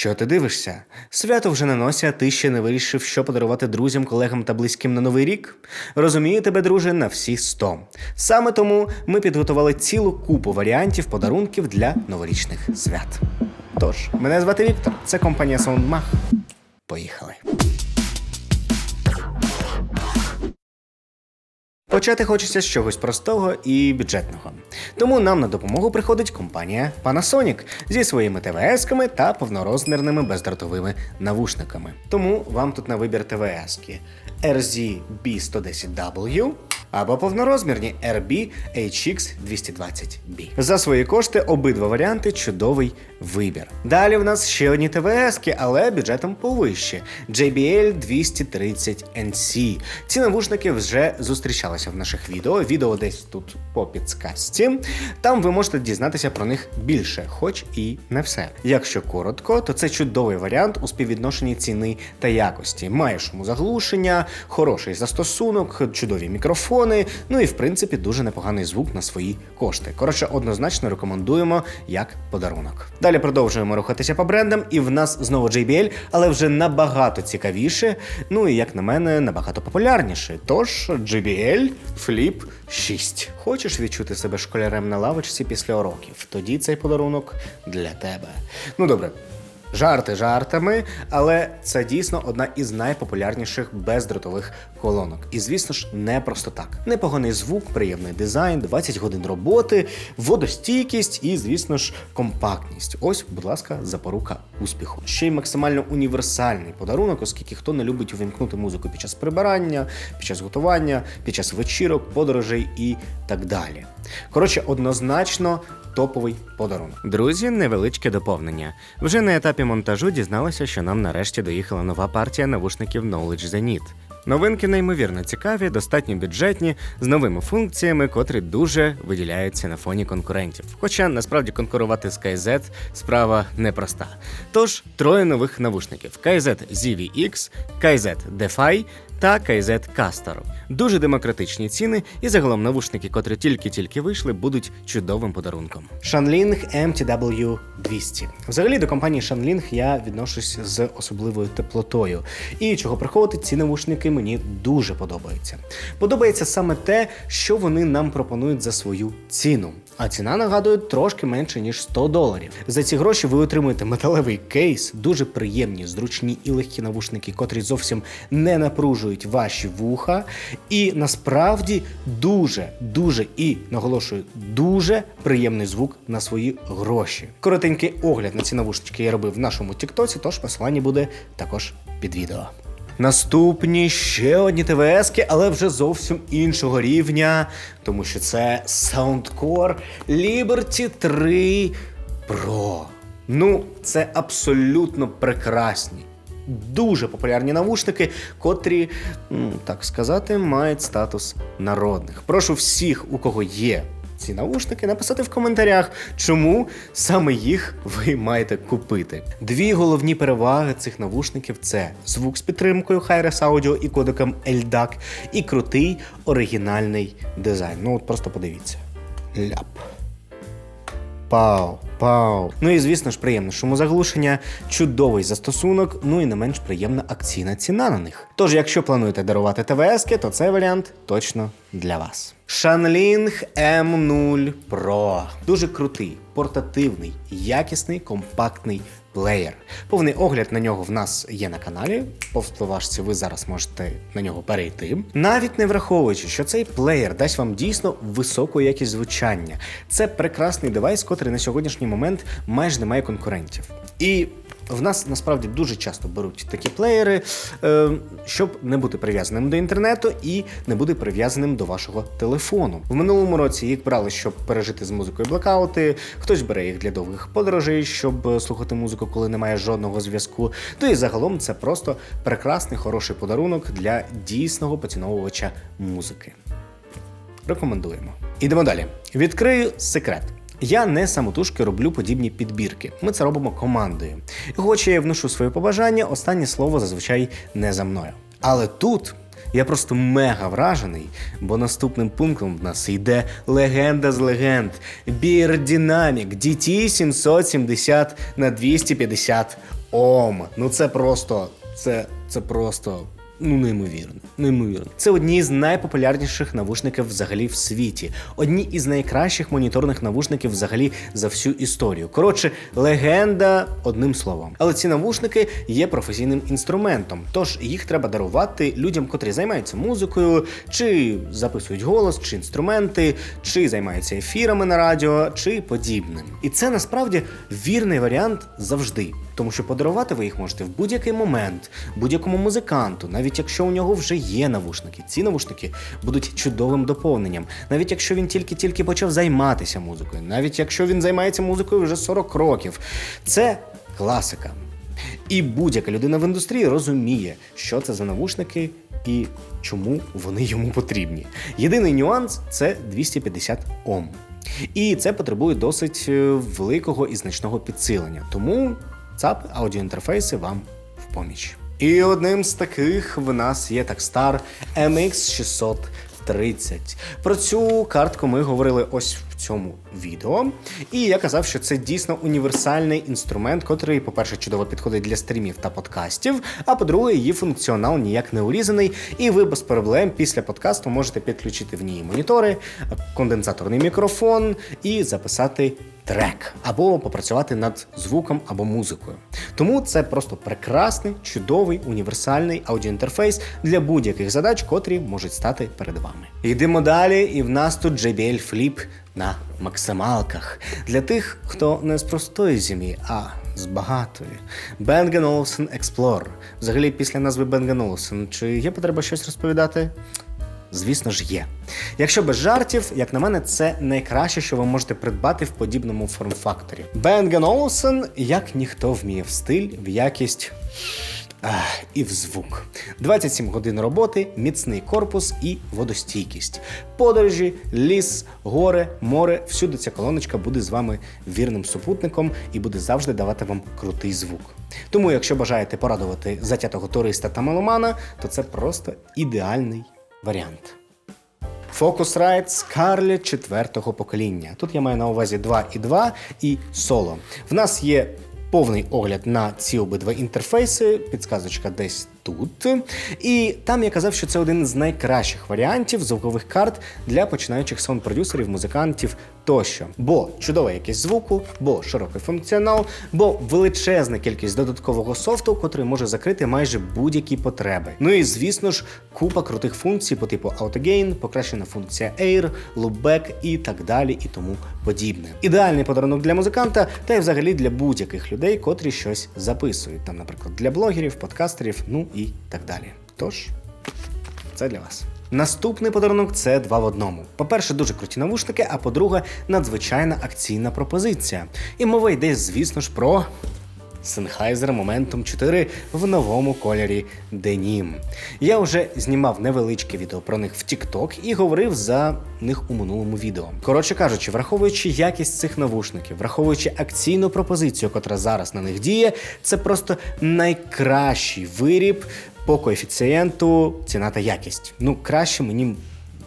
Що ти дивишся? Свято вже на носі, а ти ще не вирішив, що подарувати друзям, колегам та близьким на новий рік? Розумію тебе, друже, на всі сто. Саме тому ми підготували цілу купу варіантів подарунків для новорічних свят. Тож, мене звати Віктор, це компанія SoundMag. Поїхали. Почати хочеться з чогось простого і бюджетного. Тому нам на допомогу приходить компанія Panasonic зі своїми ТВС-ками та повнорозмірними бездротовими навушниками. Тому вам тут на вибір ТВС-ки RZ B110W або повнорозмірні RB HX 220B. За свої кошти обидва варіанти чудовий вибір. Далі в нас ще одні ТВС-ки, але бюджетом повище. JBL 230 NC. Ці навушники вже зустрічалися в наших відео. Відео десь тут по підсказці. Там ви можете дізнатися про них більше, хоч і не все. Якщо коротко, то це чудовий варіант у співвідношенні ціни та якості. Має шумозаглушення, хороший застосунок, чудові мікрофони, ну і в принципі дуже непоганий звук на свої кошти. Коротше, однозначно рекомендуємо як подарунок. Далі продовжуємо рухатися по брендам, і в нас знову JBL, але вже набагато цікавіше. Ну і як на мене, набагато популярніше. Тож JBL Flip 6. Хочеш відчути себе школярем на лавочці після уроків? Тоді цей подарунок для тебе. Ну добре. Жарти жартами, але це дійсно одна із найпопулярніших бездротових колонок. І звісно ж, не просто так. Непоганий звук, приємний дизайн, 20 годин роботи, водостійкість і, звісно ж, компактність. Ось, будь ласка, запорука успіху. Ще й максимально універсальний подарунок, оскільки хто не любить увімкнути музику під час прибирання, під час готування, під час вечірок, подорожей і так далі. Коротше, однозначно топовий подарунок. Друзі, невеличке доповнення. Вже на етапі монтажу дізналися, що нам нарешті доїхала нова партія навушників Knowledge Zenith. Новинки неймовірно цікаві, достатньо бюджетні, з новими функціями, котрі дуже виділяються на фоні конкурентів. Хоча насправді конкурувати з KZ справа непроста. Тож троє нових навушників: KZ ZVX, KZ DeFi та KZ Castor. Дуже демократичні ціни, і загалом навушники, котрі тільки-тільки вийшли, будуть чудовим подарунком. Shanling MTW 200. Взагалі до компанії Shanling я відношусь з особливою теплотою. І чого приховувати, ці навушники мені дуже подобаються. Подобається саме те, що вони нам пропонують за свою ціну. А ціна нагадує трошки менше ніж 100 доларів. За ці гроші ви отримуєте металевий кейс, дуже приємні, зручні і легкі навушники, котрі зовсім не напружують ваші вуха. І насправді дуже, дуже і наголошую, дуже приємний звук на свої гроші. Коротенький огляд на ці навушнички я робив в нашому Тіктоці, тож посилання буде також під відео. Наступні ще одні ТВСки, але вже зовсім іншого рівня, тому що це Soundcore Liberty 3 Pro. Ну, це абсолютно прекрасні. Дуже популярні навушники, котрі, так сказати, мають статус народних. Прошу всіх, у кого є ці навушники, написати в коментарях, чому саме їх ви маєте купити. Дві головні переваги цих навушників це звук з підтримкою Hi-Res Audio і кодеком LDAC, і крутий оригінальний дизайн. Ну от просто подивіться. Ляп. Пау, пау. Ну і звісно ж, приємне шумозаглушення, чудовий застосунок, ну і не менш приємна акційна ціна на них. Тож, якщо плануєте дарувати ТВСки, то цей варіант точно для вас. Shanling M0 Pro. Дуже крутий, портативний, якісний, компактний плеєр. Повний огляд на нього в нас є на каналі. По впливашці ви зараз можете на нього перейти. Навіть не враховуючи, що цей плеєр дасть вам дійсно високу якість звучання. Це прекрасний девайс, котрий на сьогоднішній момент майже не має конкурентів. І в нас насправді дуже часто беруть такі плеєри, е, щоб не бути прив'язаним до інтернету і не бути прив'язаним до вашого телефону. В минулому році їх брали, щоб пережити з музикою блекаути. Хтось бере їх для довгих подорожей, щоб е, слухати музику, коли немає жодного зв'язку. То і загалом це просто прекрасний хороший подарунок для дійсного поціновувача музики. Рекомендуємо. Ідемо далі. Відкрию секрет. Я не самотужки роблю подібні підбірки. Ми це робимо командою. І хоч я вношу свої побажання, останнє слово зазвичай не за мною. Але тут я просто мега вражений, бо наступним пунктом в нас йде легенда з легенд Beer Dynamic DT 770 на 250 Ом. Ну це просто. Це, це просто. Ну, неймовірно, неймовірно. Це одні з найпопулярніших навушників взагалі в світі, одні із найкращих моніторних навушників взагалі за всю історію. Коротше, легенда одним словом. Але ці навушники є професійним інструментом, тож їх треба дарувати людям, котрі займаються музикою, чи записують голос, чи інструменти, чи займаються ефірами на радіо, чи подібним. І це насправді вірний варіант завжди. Тому що подарувати ви їх можете в будь-який момент, будь-якому музиканту, навіть якщо у нього вже є навушники. Ці навушники будуть чудовим доповненням, навіть якщо він тільки-тільки почав займатися музикою, навіть якщо він займається музикою вже 40 років. Це класика. І будь-яка людина в індустрії розуміє, що це за навушники і чому вони йому потрібні. Єдиний нюанс це 250 Ом. І це потребує досить е, великого і значного підсилення. Тому ЦАП аудіоінтерфейси вам в поміч. І одним з таких в нас є Takstar MX 630. Про цю картку ми говорили ось в цьому відео. І я казав, що це дійсно універсальний інструмент, котрий, по-перше, чудово підходить для стрімів та подкастів. А по-друге, її функціонал ніяк не урізаний, і ви без проблем після подкасту можете підключити в ній монітори, конденсаторний мікрофон і записати трек або попрацювати над звуком або музикою. Тому це просто прекрасний, чудовий, універсальний аудіоінтерфейс для будь-яких задач, котрі можуть стати перед вами. Йдемо далі, і в нас тут JBL Flip на максималках для тих, хто не з простої зім'ї, а з багатої. Bang Olufsen Explorer. Взагалі, після назви Bang чи є потреба щось розповідати? Звісно ж, є. Якщо без жартів, як на мене, це найкраще, що ви можете придбати в подібному форм-факторі. Bang Olufsen, як ніхто вміє в стиль, в якість. Ах, і в звук. 27 годин роботи, міцний корпус і водостійкість. Подорожі, ліс, гори, море. Всюди ця колоночка буде з вами вірним супутником і буде завжди давати вам крутий звук. Тому, якщо бажаєте порадувати затятого туриста та меломана, то це просто ідеальний варіант. Focusrite Scarlett четвертого покоління. Тут я маю на увазі 2.2 і соло. В нас є повний огляд на ці обидва інтерфейси, підсказочка десь тут. І там я казав, що це один з найкращих варіантів звукових карт для починаючих саунд-продюсерів, музикантів тощо. Бо чудова якість звуку, бо широкий функціонал, бо величезна кількість додаткового софту, котрий може закрити майже будь-які потреби. Ну і звісно ж, купа крутих функцій по типу AutoGain, покращена функція Air, Loopback і так далі, і тому подібне. Ідеальний подарунок для музиканта, та й взагалі для будь-яких людей, котрі щось записують. Там, наприклад, для блогерів, подкастерів, ну і так далі. Тож, це для вас. Наступний подарунок це два в одному. По-перше, дуже круті навушники, а по-друге, надзвичайна акційна пропозиція. І мова йде, звісно ж, про Sennheiser Momentum 4 в новому кольорі Denim. Я вже знімав невеличке відео про них в TikTok і говорив за них у минулому відео. Коротше кажучи, враховуючи якість цих навушників, враховуючи акційну пропозицію, котра зараз на них діє, це просто найкращий виріб по коефіцієнту ціна та якість. Ну, краще мені.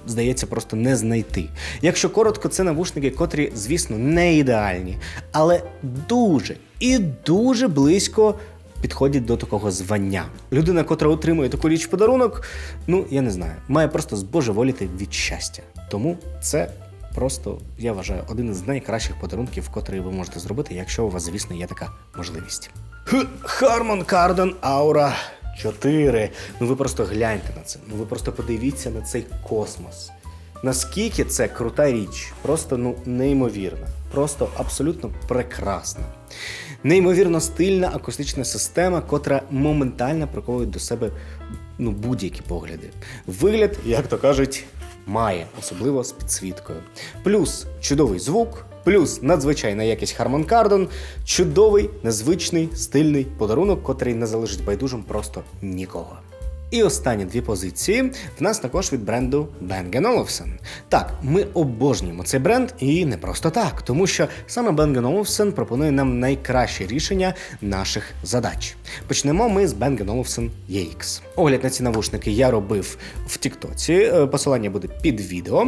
Здається, просто не знайти. Якщо коротко, це навушники, котрі, звісно, не ідеальні, але дуже і дуже близько підходять до такого звання. Людина, котра отримує таку річ подарунок, ну я не знаю, має просто збожеволіти від щастя. Тому це просто, я вважаю, один із найкращих подарунків, котрий ви можете зробити, якщо у вас, звісно, є така можливість. Harman Kardon Aura 4. Ну ви просто гляньте на це. Ну ви просто подивіться на цей космос. Наскільки це крута річ, просто ну неймовірна, просто абсолютно прекрасна. Неймовірно стильна акустична система, котра моментально приковує до себе ну, будь-які погляди. Вигляд, як то кажуть, має, особливо з підсвіткою. Плюс чудовий звук, плюс надзвичайна якість Harman Kardon, чудовий, незвичний, стильний подарунок, котрий не залишить байдужим просто нікого. І останні дві позиції в нас також від бренду Bang Olufsen. Так, ми обожнюємо цей бренд і не просто так, тому що саме Bang Olufsen пропонує нам найкраще рішення наших задач. Почнемо ми з Bang Olufsen EX. Огляд на ці навушники я робив в Тіктоці. е, Посилання буде під відео.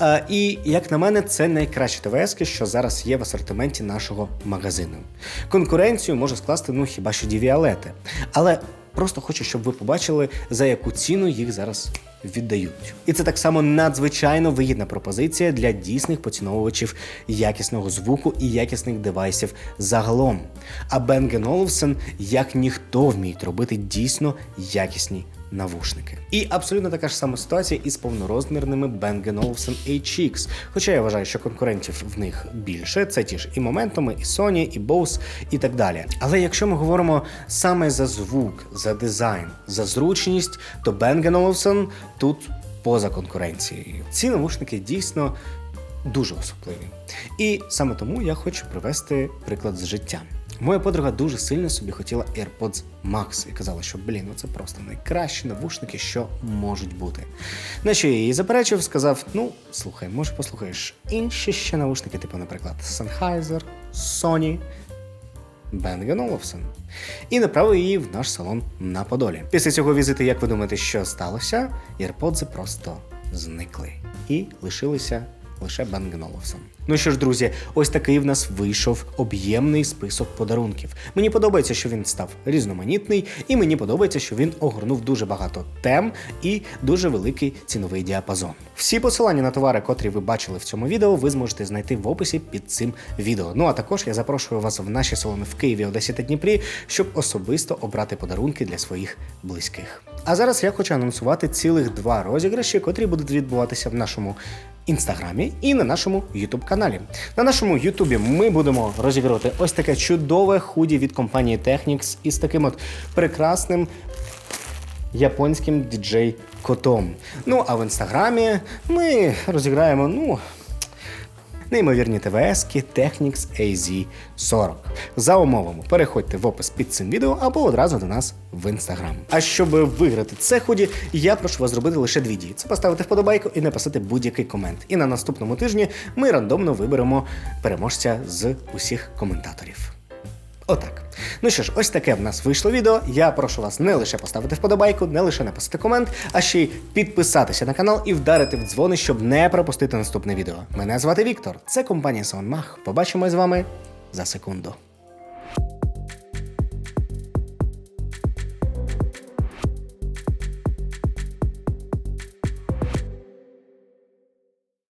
Е, І як на мене, це найкращі ТВС, що зараз є в асортименті нашого магазину. Конкуренцію може скласти ну хіба що дівіалети. Але просто хочу, щоб ви побачили, за яку ціну їх зараз віддають. І це так само надзвичайно вигідна пропозиція для дійсних поціновувачів якісного звуку і якісних девайсів загалом. А Бенген Олсен, як ніхто вміють робити дійсно якісні навушники. І абсолютно така ж сама ситуація із повнорозмірними Bang Olufsen HX. Хоча я вважаю, що конкурентів в них більше, це ті ж і моментами, і Sony, і Bose, і так далі. Але якщо ми говоримо саме за звук, за дизайн, за зручність, то Bang Olufsen тут поза конкуренцією. Ці навушники дійсно дуже особливі. І саме тому я хочу привести приклад з життя. Моя подруга дуже сильно собі хотіла AirPods Max і казала, що блін, ну це просто найкращі навушники, що можуть бути. На що я її заперечив, сказав: ну слухай, може послухаєш інші ще навушники, типу, наприклад, Sennheiser, Sony. Bang Olufsen. І направив її в наш салон на Подолі. Після цього візиту, як ви думаєте, що сталося? AirPods просто зникли і лишилися лише Bang Olufsen. Ну що ж, друзі, ось такий в нас вийшов об'ємний список подарунків. Мені подобається, що він став різноманітний, і мені подобається, що він огорнув дуже багато тем і дуже великий ціновий діапазон. Всі посилання на товари, котрі ви бачили в цьому відео, ви зможете знайти в описі під цим відео. Ну а також я запрошую вас в наші салони в Києві, Одесі та Дніпрі, щоб особисто обрати подарунки для своїх близьких. А зараз я хочу анонсувати цілих два розіграші, котрі будуть відбуватися в нашому інстаграмі і на нашому Ютуб каналі. На нашому Ютубі ми будемо розігрувати ось таке чудове худі від компанії Technics із таким от прекрасним японським діджей котом. Ну а в інстаграмі ми розіграємо, ну. Неймовірні ТВСки Technics AZ40. За умовами переходьте в опис під цим відео або одразу до нас в інстаграм. А щоб виграти це худі, я прошу вас зробити лише дві дії: це поставити вподобайку і написати будь-який комент. І на наступному тижні ми рандомно виберемо переможця з усіх коментаторів. Отак. Ну що ж, ось таке в нас вийшло відео. Я прошу вас не лише поставити вподобайку, не лише написати комент, а ще й підписатися на канал і вдарити в дзвони, щоб не пропустити наступне відео. Мене звати Віктор. Це компанія SoundMag. Побачимось з вами за секунду.